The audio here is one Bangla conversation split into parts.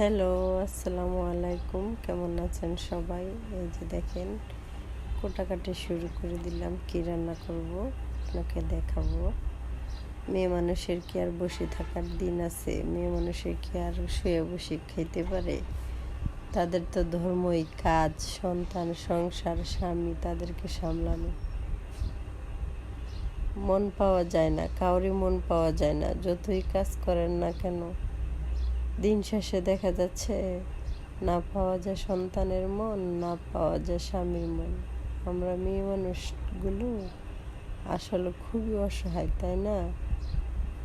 হ্যালো, আসসালামু আলাইকুম। কেমন আছেন সবাই? এই যে দেখেন, কোটাকাটি শুরু করে দিলাম। কি রান্না করব? আপনাকে দেখাবো। মেয়ে মানুষের কি আর বসে থাকার দিন আছে? মেয়ে মানুষের কি আর শুয়ে বসে খেতে পারে? তাদের তো ধর্মই কাজ, সন্তান, সংসার, স্বামী, তাদেরকে সামলানো। মন পাওয়া যায় না, কাউরই মন পাওয়া যায় না। যতই কাজ করেন না কেন দিন শেষে দেখা যাচ্ছে, না পাওয়া যায় সন্তানের মন, না পাওয়া যায় স্বামীর মন। আমরা মেয়ে মানুষগুলো আসলে খুবই অসহায়, তাই না?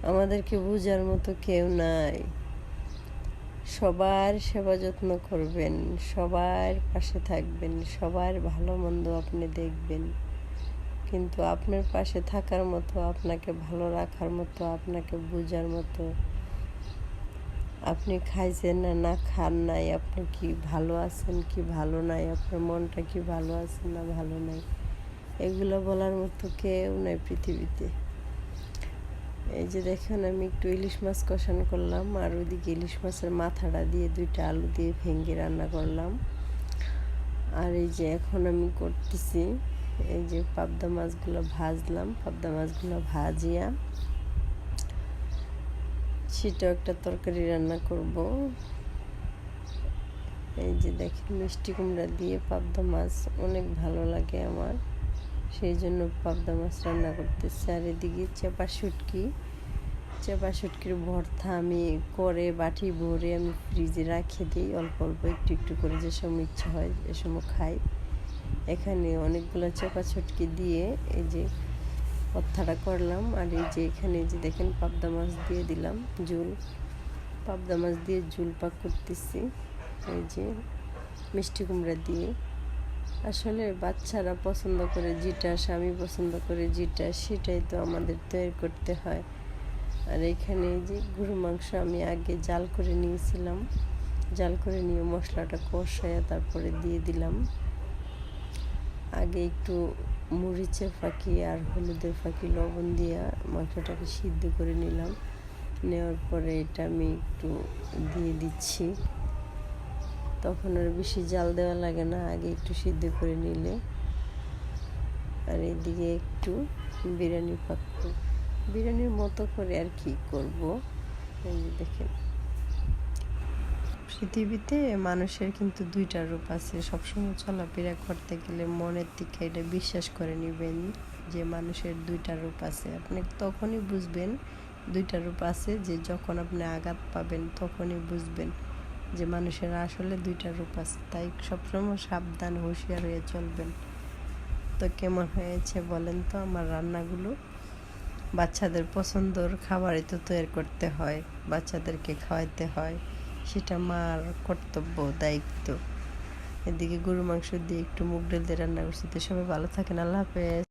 আমাদেরকে বোঝার মতো কেউ নাই। সবার সেবা যত্ন করবেন, সবার পাশে থাকবেন, সবার ভালো মন্দ আপনি দেখবেন। কিন্তু আপনার পাশে থাকার মতো, আপনাকে ভালো রাখার মতো, আপনাকে বোঝার মতো আপনি খাইছেন না না খান নাই, আপনি কি ভালো আছেন, কি ভালো নাই, আপনার মনটা কি ভালো আছে না ভালো নাই? এগুলো বলার মতো কেউ নাই পৃথিবীতে। এই যে দেখেন, আমি একটু ইলিশ মাছ কষান করলাম, আর ওইদিকে ইলিশ মাছের মাথাটা দিয়ে দুইটা আলু দিয়ে ভেঙে রান্না করলাম। আর এই যে এখন আমি করতেছি, এই যে পাবদা মাছগুলো ভাজলাম, পাবদা মাছগুলো ভাজিয়া সেটাও একটা তরকারি রান্না করব। এই যে দেখেন, মিষ্টি কুমড়া দিয়ে পাবদা মাছ অনেক ভালো লাগে আমার। সেই জন্য পাবদা মাছ রান্না করতেছি। আর এদিকে চেপা শুটকি, চেপা শুটকির ভর্তা আমি করে বাটি ভরে আমি ফ্রিজে রাখে দিই। অল্প অল্প একটু একটু করে যে সময় ইচ্ছা হয় এ সময় খাই। এখানে অনেকগুলো চেপা ছুটকি দিয়ে এই যে পত্থাটা করলাম আর এই যে এখানে যে দেখেন পাবদা মাছ দিয়ে দিলাম ঝুল। পাবদা মাছ দিয়ে ঝুল পাক করতেছি। এই যে মিষ্টি কুমড়া দিয়ে। আসলে বাচ্চারা পছন্দ করে যেটা, স্বামী পছন্দ করে যেটা, সেটাই তো আমাদের তৈরি করতে হয়। আর এখানে যে গরু মাংস আমি আগে জাল করে নিয়েছিলাম। জাল করে নিয়ে মশলাটা কষায় তারপরে দিয়ে দিলাম। আগে একটু মরিচের ফাঁকি আর হলুদের ফাঁকি, লবণ দিয়ে মাংসটাকে সিদ্ধ করে নিলাম। নেওয়ার পরে এটা আমি একটু দিয়ে দিচ্ছি। তখন আর বেশি জাল দেওয়া লাগে না, আগে একটু সিদ্ধ করে নিলে। আর এদিকে একটু বিরিয়ানি পাক বিরিয়ানির মতো করে আর কি করব। দেখেন। পৃথিবীতে মানুষের কিন্তু দুইটা রূপ আছে। সবসময় চলাফেরা করতে গেলে মনের দিকে এটা বিশ্বাস করে নেবেন যে মানুষের দুইটা রূপ আছে। আপনি তখনই বুঝবেন দুইটা রূপ আছে যে যখন আপনি আঘাত পাবেন তখনই বুঝবেন যে মানুষের আসলে দুইটা রূপ আছে। তাই সবসময় সাবধান, হুঁশিয়ার হয়ে চলবেন। তো কেমন হয়েছে বলেন তো? আমার রান্নাগুলো বাচ্চাদের পছন্দর খাবারই তো তৈরি করতে হয়, বাচ্চাদেরকে খাওয়াইতে হয়। সেটা মার কর্তব্য, দায়িত্ব। এদিকে গরু মাংস দিয়ে একটু মুগ ডাল দিয়ে রান্না করছি। তো সবাই ভালো থাকেন, আল্লাহ হাফেজ।